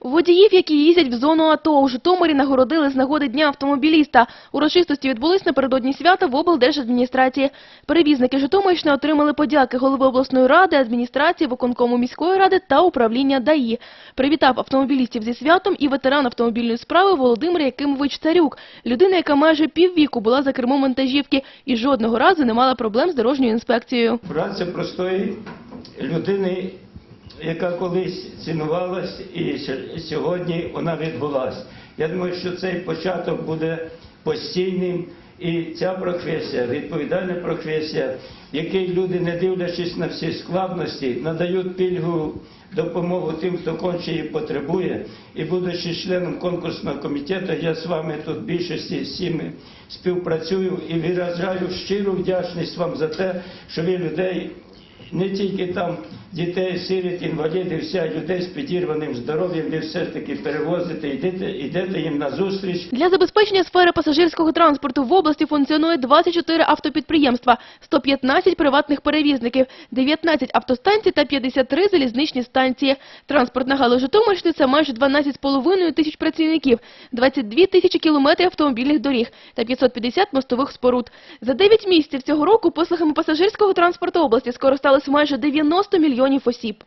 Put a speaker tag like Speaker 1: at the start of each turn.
Speaker 1: Водіїв, які їздять в зону АТО, у Житомирі нагородили з нагоди Дня автомобіліста. Урочистості відбулись напередодні свята в облдержадміністрації. Перевізники Житомирщини отримали подяки голови обласної ради, адміністрації, виконкому міської ради та управління ДАІ. Привітав автомобілістів зі святом і ветеран автомобільної справи Володимир Якимович Царюк. Людина, яка майже піввіку була за кермом вантажівки і жодного разу не мала проблем з дорожньою інспекцією.
Speaker 2: Праця простої людини, яка колись цінувалась, і сьогодні вона відбулась. Я думаю, що цей початок буде постійним. І ця професія, відповідальна професія, в якій люди, не дивлячись на всі складності, надають пільгу допомогу тим, хто конче її потребує. І будучи членом конкурсного комітету, я з вами тут більшості всіми співпрацюю і виражаю щиру вдячність вам за те, що ви людей не тільки там дітей, сиріт, інвалідів, людей з підірваним здоров'ям, ви все ж таки перевозите, йдете, йдете їм на зустріч.
Speaker 1: Для забезпечення сфери пасажирського транспорту в області функціонує 24 автопідприємства, 115 приватних перевізників, 19 автостанцій та 53 залізничні станції. Транспортна галузь Житомирщини – це майже 12,5 тисяч працівників, 22 тисячі кілометрів автомобільних доріг та 550 мостових споруд. За 9 місяців цього року послугами пасажирського транспорту області скористалися майже 90 мільйонів осіб.